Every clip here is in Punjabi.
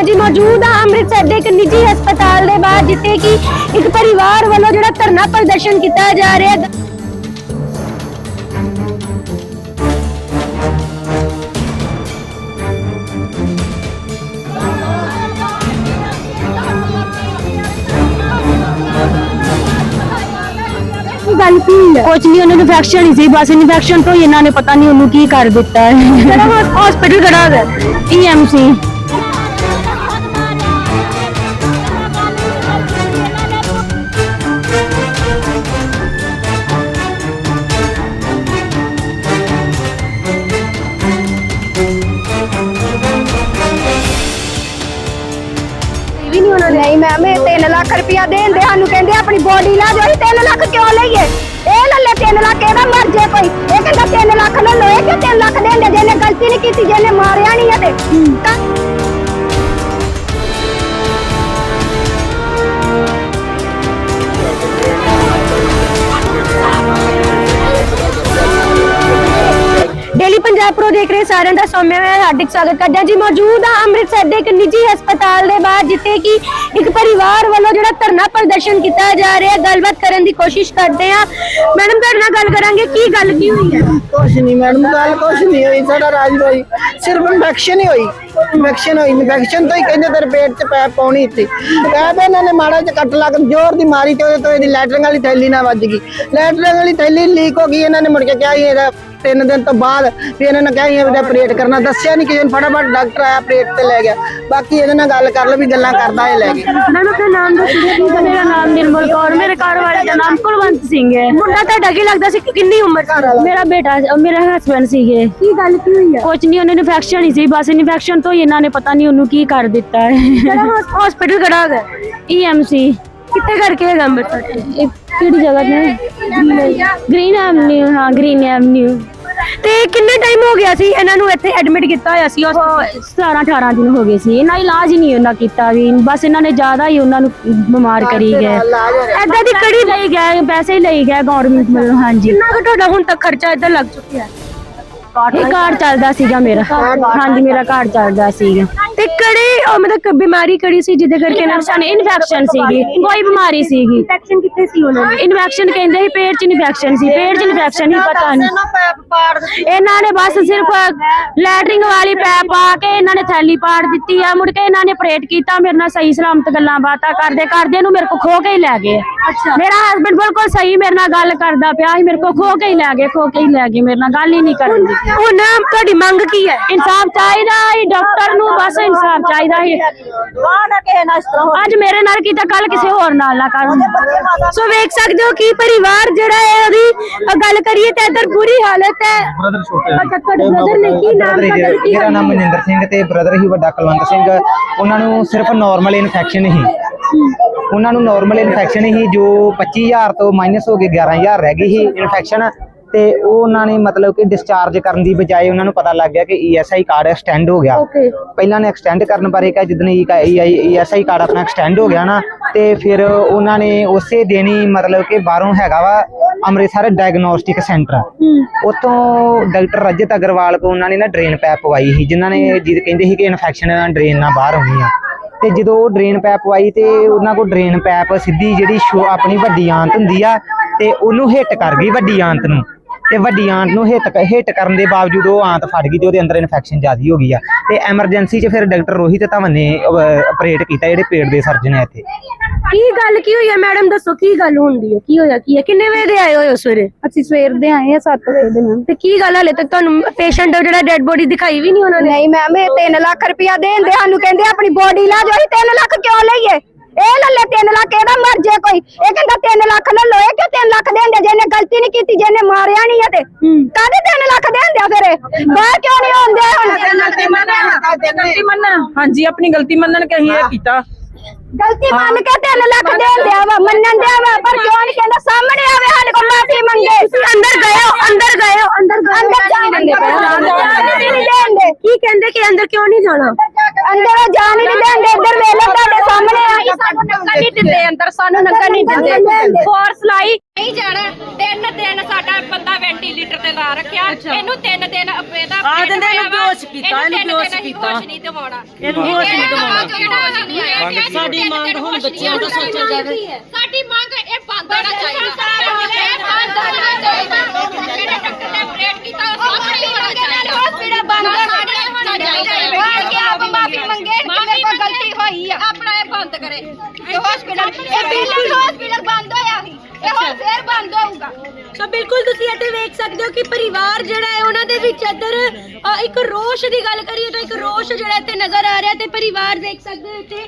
ਹਾਂ ਜੀ ਮੌਜੂਦ ਹਾਂ ਅੰਮ੍ਰਿਤਸਰ ਦੇ ਇੱਕ ਨਿੱਜੀ ਹਸਪਤਾਲ ਦੇ ਬਾਹਰ ਜਿੱਥੇ ਕਿ ਇੱਕ ਪਰਿਵਾਰ ਵੱਲੋਂ ਜਿਹੜਾ ਧਰਨਾ ਪ੍ਰਦਰਸ਼ਨ ਕੀਤਾ ਜਾ ਰਿਹਾ ਹੈ ਗੱਲ ਕੀ ਹੈ? ਕੁਝ ਨਹੀਂ ਉਹਨਾਂ ਨੂੰ ਇਨਫੈਕਸ਼ਨ ਹੀ ਸੀ ਬਸ ਇਨਫੈਕਸ਼ਨ ਤੋਂ ਹੀ ਇਹਨਾਂ ਨੇ ਪਤਾ ਨਹੀਂ ਉਹਨੂੰ ਕੀ ਕਰ ਦਿੱਤਾ ਹੈ। ਕਿਹੜਾ ਹਸਪੀਟਲ ਖੜਾ ਹੈ ਈਐਮਸੀ ਮੈਮ ਇਹ 3 ਲੱਖ ਰੁਪਇਆ ਦੇਣ ਦੇ ਸਾਨੂੰ ਕਹਿੰਦੇ ਆਪਣੀ ਬੋਡੀ ਲਾ ਦਿਓ 3 ਲੱਖ ਕਿਉਂ ਲਈਏ? ਇਹ ਲੱਲੇ 3 ਲੱਖ, ਇਹਦਾ ਮਰ ਜੇ ਕੋਈ। ਇਹ ਕਹਿੰਦਾ 3 ਲੱਖ ਲੈ ਲੋ ਇਹ ਕਿ 3 ਲੱਖ ਦੇਣ ਦੇ ਜਿਹਨੇ ਗਲਤੀ ਨਹੀਂ ਕੀਤੀ, ਜਿਹਨੇ ਮਾਰਿਆ ਨਹੀਂ ਹੈ ਤੇ। ਤਾਂ ਪ੍ਰੋ ਦੇਖ ਰਹੇ ਸਾਰਿਆਂ ਦਾ ਸੌਮਿਆ ਮੈਂ ਹਾਰਦਿਕ ਸਵਾਗਤ ਕਰਦਾ ਜੀ ਮੌਜੂਦ ਹਾਂ ਅੰਮ੍ਰਿਤਸਰ ਦੇ ਇੱਕ ਨਿੱਜੀ ਹਸਪਤਾਲ ਦੇ ਬਾਹਰ, ਜਿੱਥੇ ਕਿ ਇੱਕ ਪਰਿਵਾਰ ਵੱਲੋਂ ਜਿਹੜਾ ਧਰਨਾ ਪ੍ਰਦਰਸ਼ਨ ਕੀਤਾ ਜਾ ਰਿਹਾ ਹੈ। ਗੱਲਬਾਤ ਕਰਨ ਦੀ ਕੋਸ਼ਿਸ਼ ਕਰਦੇ ਹਾਂ। ਮੈਡਮ, ਤੁਹਾਡੇ ਨਾਲ ਗੱਲ ਕਰਾਂਗੇ। ਕੀ ਗੱਲ ਕੀ ਹੋਈ ਹੈ? ਕੁਛ ਨਹੀਂ ਮੈਡਮ, ਗੱਲ ਕੁਛ ਨਹੀਂ ਹੋਈ। ਸਾਡਾ ਰਾਜ ਭਾਈ ਸਿਰਫ ਇਨਫੈਕਸ਼ਨ ਹੀ ਹੋਈ। ਇਨਫੈਕਸ਼ਨ ਹੋਈ। ਇਨਫੈਕਸ਼ਨ ਤੋਂ ਹੀ ਕਹਿੰਦੇ ਤੇਰੇ ਪੇਟ 'ਚ ਪੈਪ ਪਾਉਣੀ ਸੀ। ਪੈਪ ਇਹਨਾਂ ਨੇ ਮਾੜਾ ਜਿਹਾ ਕੱਟ ਲੱਗ ਜ਼ੋਰ ਦੀ ਮਾਰੀ ਤੇ ਉਹਦੇ ਤੋਂ ਇਹਦੀ ਲੈਟਰਿੰਗ ਵਾਲੀ ਥੈਲੀ ਨਾਲ ਵੱਜ ਗਈ। ਲੈਟਰਿੰਗ ਵਾਲੀ ਥੈਲੀ ਲੀਕ ਹੋ ਗਈ। ਇਹਨਾਂ ਨੇ ਮੁੜ ਕੇ ਕਿਹਾ ਸੀ ਇਹਦਾ ਤਿੰਨ ਦਿਨ ਤੋਂ ਬਾਅਦ ਵੀ ਇਹਨਾਂ ਨੇ ਕਿਹਾ ਸੀ ਇਹਦਾ ਆਪਰੇਟ ਕਰਨਾ। ਦੱਸਿਆ ਨਹੀਂ ਕਿ ਫਟਾਫਟ ਡਾਕਟਰ ਆਇਆ ਆਪਰੇਟ ਤੇ ਲੈ ਗਿਆ। ਬਾਕੀ ਇਹਦੇ ਨਾਲ ਗੱਲ ਕਰ ਲਓ ਵੀ ਗੱਲਾਂ ਕਰਦਾ ਇਹ ਲੈ ਗਿਆ ਮੈਮ ਆਪਣਾ ਨਾਮ ਦੱਸੋ। ਮੇਰਾ ਨਾਮ ਨਿਰਮਲ ਕੌਰ ਮੇਰੇ ਘਰ ਵਾਲੇ ਦਾ ਨਾਮ ਕੁਲਵੰਤ ਸਿੰਘ ਹੈ। ਮੁੰਡਾ ਤੁਹਾਡਾ ਕੀ ਲੱਗਦਾ ਸੀ ਕਿ ਕਿੰਨੀ ਉਮਰ ਦਾ ਮੇਰਾ ਬੇਟਾ ਮੇਰਾ ਹਸਬੰਡ ਸੀਗੇ। ਕੀ ਗੱਲ ਕੀ ਹੋਈ ਹੈ ਕੁਝ ਨਹੀਂ ਉਹਨਾਂ ਨੂੰ ਇਨਫੈਕਸ਼ਨ ਹੀ ਸੀ। ਬਸ ਇਨਫੈਕਸ਼ਨ ਤੋਂ ਹੀ ਇਹਨਾਂ ਨੇ ਪਤਾ ਨਹੀਂ ਉਹਨੂੰ ਕੀ ਕਰ ਦਿੱਤਾ। ਹੈ ਕਿਹੜਾ ਹਸਪੀਟਲ ਖੜਾ ਹੈ ਈਐਮਸੀ ਕਿੱਥੇ ਕਰਕੇ ਹੈਗਾ ਅੰਮ੍ਰਿਤਸਰ? ਇਹ ਕਿਹੜੀ ਜਗ੍ਹਾ ਤੇ? ਗ੍ਰੀਨ ਐਵਨਿਊ ਹਾਂ ਗ੍ਰੀਨ ਐਵਨਿਊ ਤੇ ਕਿੰਨੇ ਟਾਈਮ ਹੋ ਗਿਆ ਸੀ? ਇਹਨਾਂ ਨੂੰ ਇੱਥੇ ਐਡਮਿਟ ਕੀਤਾ ਹੋਇਆ ਸੀ hospital? 17 18 ਦਿਨ ਹੋ ਗਏ ਸੀ। ਇਹਨਾਂ ਇਲਾਜ ਹੀ ਨਹੀਂ ਉਹਨਾਂ ਕੀਤਾ ਵੀ। ਬਸ ਇਹਨਾਂ ਨੇ ਜ਼ਿਆਦਾ ਹੀ ਉਹਨਾਂ ਨੂੰ ਬਿਮਾਰ ਕਰੀ ਗਏ। ਏਦਾਂ ਦੀ ਕੜੀ ਲਈ ਗਏ ਪੈਸੇ ਹੀ ਲਈ ਗਏ ਗਵਰਨਮੈਂਟ ਵੱਲੋਂ ਹਾਂਜੀ। ਕਿੰਨਾ ਕੁ ਤੁਹਾਡਾ ਹੁਣ ਤੱਕ ਖਰਚਾ ਇੱਧਰ ਲੱਗ ਚੁੱਕਿਆ? ਹੈ ਇਹ ਕਾਰਡ ਚੱਲਦਾ ਸੀਗਾ ਮੇਰਾ। ਹਾਂਜੀ ਮੇਰਾ ਕਾਰਡ ਚੱਲਦਾ ਸੀਗਾ। ਤੇ ਕਿਹੜੇ ਉਹ ਮਤਲਬ ਬਿਮਾਰੀ ਕਿਹੜੀ ਸੀ ਜਿਹਦੇ ਕਰਕੇ ਇਹਨਾਂ ਇਨਫੈਕਸ਼ਨ ਇਨਫੈਕਸ਼ਨ ਸੀਗੀ। ਕੋਈ ਬਿਮਾਰੀ ਸੀਗੀ। ਇਨਫੈਕਸ਼ਨ ਕਿੱਥੇ ਸੀ ਉਹਨਾਂ ਨੂੰ ਇਨਫੈਕਸ਼ਨ ਕਹਿੰਦੇ ਸੀ ਪੇਟ 'ਚ ਇਨਫੈਕਸ਼ਨ ਸੀ। ਪੇਟ 'ਚ ਇਨਫੈਕਸ਼ਨ ਹੀ ਪਤਾ ਨਹੀਂ ਇਹਨਾਂ ਨੇ ਬਸ ਸਿਰਫ ਲੈਟਰਿੰਗ ਵਾਲੀ ਪੈਪ ਪਾ ਕੇ ਇਹਨਾਂ ਨੇ ਥੈਲੀ ਪਾੜ ਦਿੱਤੀ ਆ। ਮੁੜ ਕੇ ਇਹਨਾਂ ਨੇ ਆਪਰੇਟ ਕੀਤਾ। ਮੇਰੇ ਨਾਲ ਸਹੀ ਸਲਾਮਤ ਗੱਲਾਂ ਬਾਤਾਂ ਕਰਦੇ ਕਰਦੇ ਨੂੰ ਮੇਰੇ ਕੋ ਖੋ ਕੇ ਹੀ ਲੈ ਗਏ। ਮੇਰਾ ਹਸਬੰਡ ਬਿਲਕੁਲ ਸਹੀ ਮੇਰੇ ਨਾਲ ਗੱਲ ਕਰਦਾ ਪਿਆ ਸੀ। ਮੇਰੇ ਕੋ ਖੋ ਕੇ ਹੀ ਲੈ ਗਏ ਖੋ ਕੇ ਹੀ ਲੈ ਗਏ। ਮੇਰੇ ਨਾਲ ਗੱਲ ਹੀ ਨਹੀਂ ਕਰਨ ਦੀ। ਹੁਣ ਤੁਹਾਡੀ ਮੰਗ ਕੀ ਹੈ? ਇਨਸਾਫ ਚਾਹੀਦਾ ਹੈ ਡਾਕਟਰ ਨੂੰ ਬਸ ਇਨਸਾਫ ਚਾਹੀਦਾ ਹੈ। ਅੱਜ ਮੇਰੇ ਨਾਲ ਕੀਤਾ ਕੱਲ ਕਿਸੇ ਹੋਰ ਨਾਲ ਨਾ ਕਰਨ। ਸੋ ਵੇਖ ਸਕਦੇ ਹੋ ਕਿ ਪਰਿਵਾਰ ਜਿਹੜਾ ਹੈ ਉਹਦੀ ਗੱਲ ਕਰੀਏ ਤਾਂ ਇੱਧਰ ਬੁਰੀ ਹਾਲਤ ਹੈ। ਬ੍ਰਦਰ ਛੋਟੇ। ਅੱਛਾ ਤੁਹਾਡੇ ਬ੍ਰਦਰ ਨੇ ਕੀ ਨਾਮ brother ਹੀ ਤੁਹਾਡਾ ਮੇਰਾ- ਕੀ ਮੇਰਾ ਨਾਮ ਮਨਿੰਦਰ ਸਿੰਘ ਤੇ ਬ੍ਰਦਰ ਹੀ ਵੱਡਾ ਕੁਲਵੰਤ ਸਿੰਘ। ਉਹਨਾਂ ਨੂੰ ਸਿਰਫ ਨਾਰਮਲ ਇਨਫੈਕਸ਼ਨ ਹੀ। ਉਹਨਾਂ ਨੂੰ ਨਾਰਮਲ ਇਨਫੈਕਸ਼ਨ ਹੀ ਜੋ 25000 ਤੋਂ ਮਾਈਨਸ ਹੋ ਕੇ 11000 ਰਹਿ ਗਈ ਸੀ ਇਨਫੈਕਸ਼ਨ ਤੇ ਉਹ ਉਹਨਾਂ ਨੇ ਮਤਲਬ ਕਿ ਡਿਸਚਾਰਜ ਕਰਨ ਦੀ ਬਜਾਏ ਉਹਨਾਂ ਨੂੰ ਪਤਾ ਲੱਗ ਗਿਆ ਕਿ ਈਐਸਆਈ ਕਾਰਡ ਐਕਸਟੈਂਡ ਹੋ ਗਿਆ। ਪਹਿਲਾਂ ਨੇ ਐਕਸਟੈਂਡ ਕਰਨ ਬਾਰੇ ਕਿਹਾ ਜਦੋਂ ਈਐਸਆਈ ਕਾਰਡ ਆਪਣਾ ਐਕਸਟੈਂਡ ਹੋ ਗਿਆ ਨਾ ਤੇ ਫਿਰ ਉਹਨਾਂ ਨੇ ਉਸੇ ਦਿਨ ਹੀ ਮਤਲਬ ਕਿ ਬਾਹਰੋਂ ਹੈਗਾ ਵਾ ਅੰਮ੍ਰਿਤਸਰ ਡਾਇਗਨੋਸਟਿਕ ਸੈਂਟਰ ਉੱਥੋਂ ਡਾਕਟਰ ਰਜਤ ਅਗਰਵਾਲ ਕੋ ਉਹਨਾਂ ਨੇ ਨਾ ਡਰੇਨ ਪੈਪ ਪਵਾਈ ਸੀ ਜਿਨ੍ਹਾਂ ਨੇ ਜਿਦ ਕਹਿੰਦੇ ਸੀ ਕਿ ਇਨਫੈਕਸ਼ਨ ਡਰੇਨ ਨਾਲ ਬਾਹਰ ਆਉਣੀ ਆ। ਤੇ ਜਦੋਂ ਉਹ ਡਰੇਨ ਪੈਪ ਪਵਾਈ ਤੇ ਉਹਨਾਂ ਕੋ ਡਰੇਨ ਪੈਪ ਸਿੱਧੀ ਜਿਹੜੀ ਆਪਣੀ ਵੱਡੀ ਆਂਤ ਹੁੰਦੀ ਆ ਤੇ ਉਹਨੂੰ ਹਿੱਟ ਕਰ ਗਈ ਵੱਡੀ ਆਂਤ ਨੂੰ। ਤੇ ਵੱਡੀ ਆਂਤ ਨੂੰ ਹਿੱਟ ਹਿੱਟ ਕਰਨ ਦੇ ਬਾਵਜੂਦ ਉਹ ਆਂਤ ਫਟ ਗਈ ਤੇ ਉਹਦੇ ਅੰਦਰ ਇਨਫੈਕਸ਼ਨ ਜ਼ਿਆਦੀ ਹੋ ਗਈ ਆ। ਤੇ ਐਮਰਜੈਂਸੀ 'ਚ ਫਿਰ ਡਾਕਟਰ ਰੋਹਿਤ ਧਵਨ ਨੇ ਆਪਰੇਟ ਕੀਤਾ ਜਿਹੜੇ ਪੇਟ ਦੇ ਸਰਜਨ ਆ ਇੱਥੇ। ਕੀ ਗੱਲ ਕੀ ਹੋਈ ਹੈ ਮੈਡਮ ਦੱਸੋ ਕੀ ਗੱਲ ਹੁੰਦੀ ਹੈ ਕੀ ਹੋਇਆ ਕੀ ਹੈ ਕਿੰਨੇ ਵਜੇ ਦੇ ਆਏ ਹੋਏ ਹੋ ਸਵੇਰੇ? ਅਸੀਂ ਸਵੇਰ ਦੇ ਆਏ ਆ 7 ਵਜੇ ਦੇ ਮੈਮ। ਤੇ ਕੀ ਗੱਲ ਹਲੇ ਤੱਕ ਤੁਹਾਨੂੰ ਪੇਸ਼ੈਂਟ ਜਿਹੜਾ ਡੈੱਡ ਬੋਡੀ ਦਿਖਾਈ ਵੀ ਨਹੀਂ ਉਹਨਾਂ ਨੇ? ਨਹੀਂ ਮੈਮ ਇਹ 3 ਲੱਖ ਰੁਪਇਆ ਦੇਣ ਦੇ ਸਾਨੂੰ ਕਹਿੰਦੇ ਆਪਣੀ ਬੋਡੀ ਲਾ ਦਿਓ 3 ਲੱਖ ਕਿਉਂ ਲਈਏ? ਇਹ ਲੱਲੇ 3 ਲੱਖ ਇਹਦਾ ਮਰ ਜੇ ਕੋਈ। ਇਹ ਕਹਿੰਦਾ 3 ਲੱਖ ਲੈ ਲੋ ਇਹ ਕਿ 3 ਲੱਖ ਦੇਣ ਦੇ ਜਿਹਨੇ ਗਲਤੀ ਨਹੀਂ ਕੀਤੀ ਜਿਹਨੇ ਮਾਰਿਆ ਨਹੀਂ ਹੈ ਤੇ। ਕਾਹਦੇ 3 ਲੱਖ ਦੇਣ ਦਿਆ ਫਿਰ? ਬਾਹਰ ਕਿਉਂ ਨਹੀਂ ਆਉਂਦੇ ਹੁਣ? ਗਲਤੀ ਮੰਨਣ ਹਾਂਜੀ ਆਪਣੀ ਗਲਤੀ ਮੰਨਣ ਕਿ ਅਸੀਂ ਇਹ ਕੀਤਾ। ਗਲਤੀ ਮੰਨ ਕੇ 3 ਲੱਖ ਦੇਣ ਦਿਆ ਵਾ ਮੰਨਣ ਦਿਆ ਵਾ ਪਰ ਕਿਉਂ ਨਹੀਂ ਕਹਿੰਦਾ? ਸਾਹਮਣੇ ਆਵੇ ਸਾਡੇ ਕੋਲ ਮਾਫੀ ਮੰਗੇ। ਅੰਦਰ ਗਏ ਹੋ ਅੰਦਰ ਗਏ ਹੋ ਅੰਦਰ ਗਏ ਹੋ। ਅੰਦਰ ਜਾਣ ਦੇਣਦੇ ਕੀ ਕਹਿੰਦੇ ਕਿ ਅੰਦਰ ਕਿਉਂ ਨਹੀਂ ਜਾਣਾ? ਅੰਦਰ ਉਹ ਜਾਣ ਹੀ ਨਹੀਂ ਦੇਣਦੇ ਇੱਧਰ ਵੇਖ ਲਓ ਤੁਹਾਡੇ ਸਾਹਮਣੇ ਆ ਸਾਨੂੰ ਨੰਗਾ ਨਹੀਂ ਦਿੰਦੇ ਅੰਦਰ ਸਾਨੂੰ ਨੰਗਾ ਨਹੀਂ ਦਿੰਦੇ। ਫੋਰਸ ਲਾਈ। ਨਹੀਂ ਜਾਣਾ। ਤਿੰਨ ਦਿਨ ਸਾਡਾ ਬੰਦਾ ਵੈਂਟੀਲੇਟਰ ਤੇ ਲਾ ਰੱਖਿਆ। ਇਹਨੂੰ ਤਿੰਨ ਦਿਨ ਇਹਦਾ ਆ ਦਿੰਦੇ ਇਹਨੂੰ ਬੇਹੋਸ਼ ਕੀਤਾ ਇਹਨੂੰ ਬੇਹੋਸ਼ ਕੀਤਾ। ਨਹੀਂ ਦਿਵਾਉਣਾ। ਇਹਨੂੰ ਬੇਹੋਸ਼ ਨਹੀਂ ਦਵਾਉਣਾ। ਸਾਡੀ ਮੰਗ ਹੁਣ ਬੱਚਿਆਂ ਦਾ ਸੋਚਿਆ ਜਾਵੇ। ਸਾਡੀ ਮੰਗ ਇਹ ਬੰਦ ਹੋਣਾ ਚਾਹੀਦਾ ਜਿਹੜੇ ਡਾਕਟਰ ਨੇ ਆਪਰੇਟ ਕੀਤਾ ਉਹ ਸਾਹਮਣੇ ਹੋਣਾ ਚਾਹੀਦਾ ਹਸਪੀਟਲ ਬੰਦ ਹੋਣਾ ਚਾਹੀਦਾ ਆ ਕੇ ਆਪ ਮਾਫੀ ਮੰਗੇ ਕਿ ਮੇਰੇ ਕੋਲ ਗਲਤੀ ਹੋਈ ਆ ਆਪਣਾ ਇਹ ਬੰਦ ਕਰੇ ਇਹ ਹਸਪੀਟਲ ਇਹ ਬਿਲਕੁਲ ਹਸਪੀਟਲ ਬੰਦ ਹੋਇਆ ਸੀ ਇਹ ਹੁਣ ਫੇਰ ਬੰਦ ਹੋਊਗਾ ਸੋ ਬਿਲਕੁਲ ਤੁਸੀਂ ਇੱਥੇ ਵੇਖ ਸਕਦੇ ਹੋ ਕਿ ਪਰਿਵਾਰ ਜਿਹੜਾ ਹੈ ਉਹਨਾਂ ਦੇ ਵਿੱਚ ਇੱਧਰ ਇੱਕ ਰੋਸ਼ ਦੀ ਗੱਲ ਕਰੀਏ ਤਾਂ ਇੱਕ ਰੋਸ਼ ਜਿਹੜਾ ਇੱਥੇ ਨਜ਼ਰ ਆ ਰਿਹਾ ਤੇ ਪਰਿਵਾਰ ਦੇਖ ਸਕਦੇ ਹੋ ਇੱਥੇ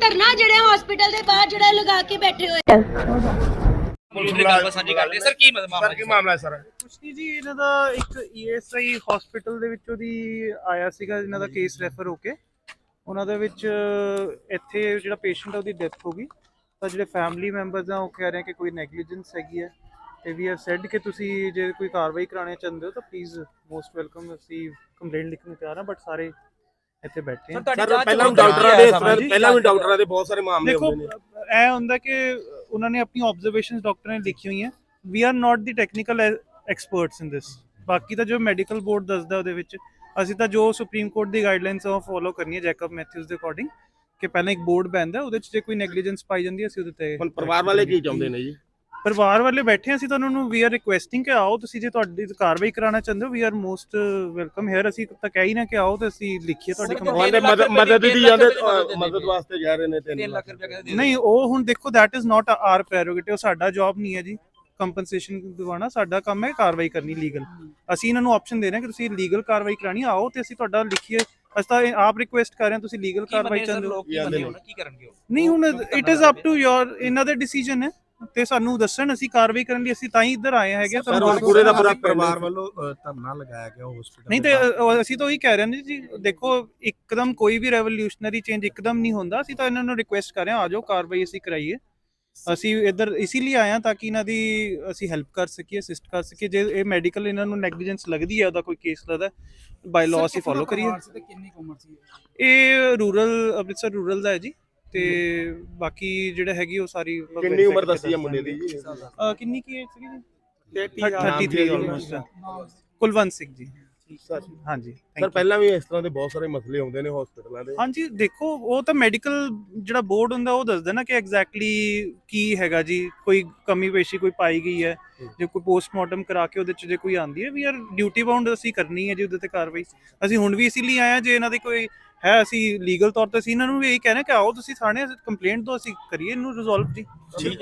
ਧਰਨਾ ਜਿਹੜਾ ਹਸਪੀਟਲ ਦੇ ਬਾਹਰ ਜਿਹੜਾ ਲਗਾ ਕੇ ਬੈਠੇ ਹੋਏ ਆ। ਪੁਲਿਸ ਨੇ ਗੱਲਬਾਤ ਸਾਂਝੀ ਕਰ ਲਈ ਸਰ ਕੀ ਮਾਮਲਾ ਸਰ ਕੀ ਮਾਮਲਾ ਹੈ ਸਰ? ਕੁਛ ਨਹੀਂ ਜੀ ਇਹਨਾਂ ਦਾ ਇੱਕ ਈਐਸਆਈ ਹਸਪੀਟਲ ਦੇ ਵਿੱਚੋਂ ਦੀ ਆਇਆ ਸੀਗਾ ਇਹਨਾਂ ਦਾ ਕੇਸ ਰੈਫਰ ਹੋ ਕੇ। ਉਹਨਾਂ ਦੇ ਵਿੱਚ ਇੱਥੇ ਜਿਹੜਾ ਪੇਸ਼ੈਂਟ ਉਹਦੀ ਡੈਥ ਹੋ ਗਈ। ਤਾਂ ਜਿਹੜੇ ਫੈਮਿਲੀ ਮੈਂਬਰਸ ਆ ਉਹ ਕਹਿ ਰਹੇ ਕਿ ਕੋਈ ਨੈਗਲੀਜੈਂਸ ਹੈਗੀ ਹੈ ਤੇ ਵੀ ਹੈਵ ਸੈਡ ਕਿ ਤੁਸੀਂ ਜੇ ਕੋਈ ਕਾਰਵਾਈ ਕਰਾਉਣੀ ਚਾਹੁੰਦੇ ਹੋ ਤਾਂ ਪਲੀਜ਼ ਮੋਸਟ ਵੈਲਕਮ ਅਸੀਂ ਕੰਪਲੇਂਟ ਲਿਖਣ ਨੂੰ ਤਿਆਰ ਹਾਂ ਬਟ ਸਾਰੇ ਇੱਥੇ ਬੈਠੇ ਹਾਂ ਸਰ ਪਹਿਲਾਂ ਵੀ ਡਾਕਟਰਾਂ ਦੇ ਪਹਿਲਾਂ ਵੀ ਡਾਕਟਰਾਂ ਦੇ ਬਹੁਤ ਸਾਰੇ ਮਾਮਲੇ ਦੇਖੋ ਹੁੰਦੇ ਨੇ। ਇਹ ਹੁੰਦਾ ਕਿ ਉਹਨਾਂ ਨੇ ਆਪਣੀ ਆਬਜ਼ਰਵੇਸ਼ਨਸ ਡਾਕਟਰ ਨੇ ਲਿਖੀ ਹੋਈਆਂ। We are not the technical experts in this ਬਾਕੀ ਤਾਂ ਜੋ ਮੈਡੀਕਲ ਬੋਰਡ ਦੱਸਦਾ ਉਹਦੇ ਵਿੱਚ ਅਸੀਂ ਤਾਂ ਜੋ ਸੁਪਰੀਮ ਕੋਰਟ ਦੀ ਗਾਈਡਲਾਈਨਸ ਆ ਫੋਲੋ ਕਰਨੀ ਹੈ ਜੈਕਬ ਮੈਥਿਊਜ਼ ਦੇ ਅਕੋਰਡਿੰਗ ਕਿ ਪਹਿਲਾਂ ਇੱਕ ਬੋਰਡ ਬੈਂਦਾ ਉਹਦੇ ਚ ਜੇ ਕੋਈ ਨੈਗਲੀਜੈਂਸ ਪਾਈ ਜਾਂਦੀ ਹੈ ਅਸੀਂ ਉਹਦੇ ਤੇ ਹੁਣ ਪਰਿਵਾਰ ਵਾਲੇ ਕੀ ਚਾਹੁੰਦੇ ਨੇ ਜੀ? ਪਰਿਵਾਰ ਵਾਲੇ ਬੈਠੇ ਅਸੀਂ ਤਾਂ ਉਹਨਾਂ ਨੂੰ ਵੀ ਆਰ ਰਿਕੁਐਸਟਿੰਗ ਕਿ ਆਓ ਤੁਸੀਂ ਜੇ ਤੁਹਾਡੀ ਕਾਰਵਾਈ ਕਰਾਉਣਾ ਚਾਹੁੰਦੇ ਹੋ we are most welcome here ਅਸੀਂ ਤਾਂ ਕਹਿ ਹੀ ਨਾ ਕਿ ਆਓ ਤੇ ਅਸੀਂ ਲਿਖੀਏ ਤੁਹਾਡੀ ਕੰਪਲੇਂਟ। ਮਦਦ ਮਦਦ ਦੀ ਜਾਂਦੇ ਮਦਦ ਵਾਸਤੇ ਜਾ ਰਹੇ ਨੇ 3 3 ਲੱਖ ਰੁਪਏ ਕਹਿੰਦੇ ਨਹੀਂ ਉਹ ਹੁਣ ਦੇਖੋ that is not our prerogative ਸਾਡਾ ਜੌਬ ਨਹੀਂ ਹੈ ਜੀ। ਕੰਪਨਸੇਸ਼ਨ ਦਿਵਾਉਣਾ ਸਾਡਾ ਕੰਮ ਹੈ ਕਾਰਵਾਈ ਕਰਨੀ ਲੀਗਲ ਅਸੀਂ ਇਹਨਾਂ ਨੂੰ ਆਪਸ਼ਨ ਦੇ ਰਹੇ ਹਾਂ ਕਿ ਤੁਸੀਂ ਲੀਗਲ ਕਾਰਵਾਈ ਕਰਾਣੀ ਆਓ ਤੇ ਅਸੀਂ ਤੁਹਾਡਾ ਲਿਖੀਏ ਅਸੀਂ ਤਾਂ ਇਹ ਆਪ ਰਿਕੁਐਸਟ ਕਰ ਰਹੇ ਹਾਂ ਤੁਸੀਂ ਲੀਗਲ ਕਾਰਵਾਈ ਹੋ? ਲੋਕ ਕੀ ਮੰਨੇ ਹੁਣ ਕੀ ਕਰਨਗੇ ਉਹ? ਨਹੀਂ ਹੁਣ it is up to your ਇਹਨਾਂ ਦਾ ਡਿਸੀਜਨ ਹੈ। ਤੇ ਸਾਨੂੰ ਦੱਸਣ ਅਸੀਂ ਕਾਰਵਾਈ ਕਰਨ ਲਈ ਅਸੀਂ ਤਾਂ ਹੀ ਇੱਧਰ ਆਏ ਹੈਗੇ ਸਰ ਹੁਣ ਪੂਰੇ ਦਾ ਪੂਰਾ ਪਰਿਵਾਰ ਵੱਲੋਂ ਧਰਨਾ ਲਗਾਇਆ ਗਿਆ ਹਸਪੀਟਲ ਨਹੀਂ ਤੇ ਅ, ਅਸੀਂ ਤਾਂ ਉਹੀ ਕਹਿ ਰਹੇ ਨੇ ਜੀ ਦੇਖੋ ਇੱਕਦਮ ਕੋਈ ਵੀ ਰੈਵੋਲੂਸ਼ਨਰੀ ਚੇਂਜ ਇੱਕਦਮ ਨਹੀਂ ਹੁੰਦਾ। ਅਸੀਂ ਤਾਂ ਇਹਨਾਂ ਨੂੰ ਰਿਕੁਐਸਟ ਕਰ ਰਹੇ ਹਾਂ ਆਜੋ ਕਾਰਵਾਈ ਅਸੀਂ ਕਰਾਈਏ। ਅਸੀਂ ਇੱਧਰ ਇਸੇ ਲਈ ਹਾਂ ਤਾਂ ਕਿ ਇਹਨਾਂ ਦੀ ਅਸੀਂ ਹੈਲਪ ਕਰ ਸਕੀਏ ਅਸਿਸਟ ਕਰ ਸਕੀਏ। ਜੇ ਇਹ ਮੈਡੀਕਲ ਇਹਨਾਂ ਨੂੰ ਨੈਗਲੀਜੈਂਸ ਲੱਗਦੀ ਹੈ ਉਹਦਾ ਕੋਈ ਕੇਸ ਲੱਗਦਾ ਬਾਈ ਲਾਅ ਅਸੀਂ ਫੋਲੋ ਕਰੀਏ। ਕਿੰਨੀ ਉਮਰ ਸੀ? ਇਹ ਰੂਰਲ ਅੰਮ੍ਰਿਤਸਰ ਰੂਰਲ ਦਾ ਹੈ ਜੀ ਤੇ ਬਾਕੀ ਜਿਹੜਾ ਹੈਗੀ ਉਹ ਸਾਰੀ ਮਤਲਬ ਕਿੰਨੀ ਉਮਰ ਦੱਸੀ ਹੈ ਮੁੰਡੇ ਦੀ ਜੀ? ਅ, ਕਿੰਨੀ ਕੀ ਏਜ ਸੀਗੀ ਜੀ? 33 ਆਲਮੋਸਟ ਕੁਲਵੰਤ ਸਿੰਘ ਜੀ। ਹਾਂਜੀ thank ਸਰ you. ਪਹਿਲਾਂ ਵੀ ਇਸ ਤਰ੍ਹਾਂ ਦੇ ਬਹੁਤ ਸਾਰੇ ਮਸਲੇ ਆਉਂਦੇ ਨੇ ਹਸਪੀਟਲਾਂ ਦੇ। ਹਾਂਜੀ ਦੇਖੋ ਉਹ ਤਾਂ ਮੈਡੀਕਲ ਜਿਹੜਾ ਬੋਰਡ ਹੁੰਦਾ ਉਹ ਦੱਸਦਾ ਨਾ ਕਿ ਐਗਜ਼ੈਕਟਲੀ ਕੀ ਹੈਗਾ ਜੀ। ਕੋਈ ਕਮੀ ਪੇਸ਼ੀ ਕੋਈ ਪਾਈ ਗਈ ਹੈ ਜੇ ਕੋਈ ਪੋਸਟਮਾਰਟਮ ਕਰਾ ਕੇ ਉਹਦੇ ਚ ਜੇ ਕੋਈ ਆਂਦੀ ਹੈ ਵੀ ਯਾਰ ਡਿਊਟੀ ਬਾਉਂਡ ਅਸੀਂ ਕਰਨੀ ਹੈ ਜੀ ਉਹਦੇ ਤੇ ਕਾਰਵਾਈ। ਅਸੀਂ ਹੁਣ ਵੀ ਇਸੇ ਲਈ ਆਏ ਹਾਂ ਜੇ ਇਹਨਾਂ ਦੀ ਕੋਈ ਹੈ ਅਸੀਂ ਲੀਗਲ ਤੌਰ ਤੇ ਅਸੀਂ ਇਹਨਾਂ ਨੂੰ ਵੀ ਇਹੀ ਕਹਿੰਦੇ ਕਿ ਆਓ ਤੁਸੀਂ ਥਾਣੇ ਕੰਪਲੇਂਟ ਦਿਓ ਅਸੀਂ ਕਰੀਏ ਇਹਨੂੰ ਰਿਜ਼ੋਲਵ ਜੀ।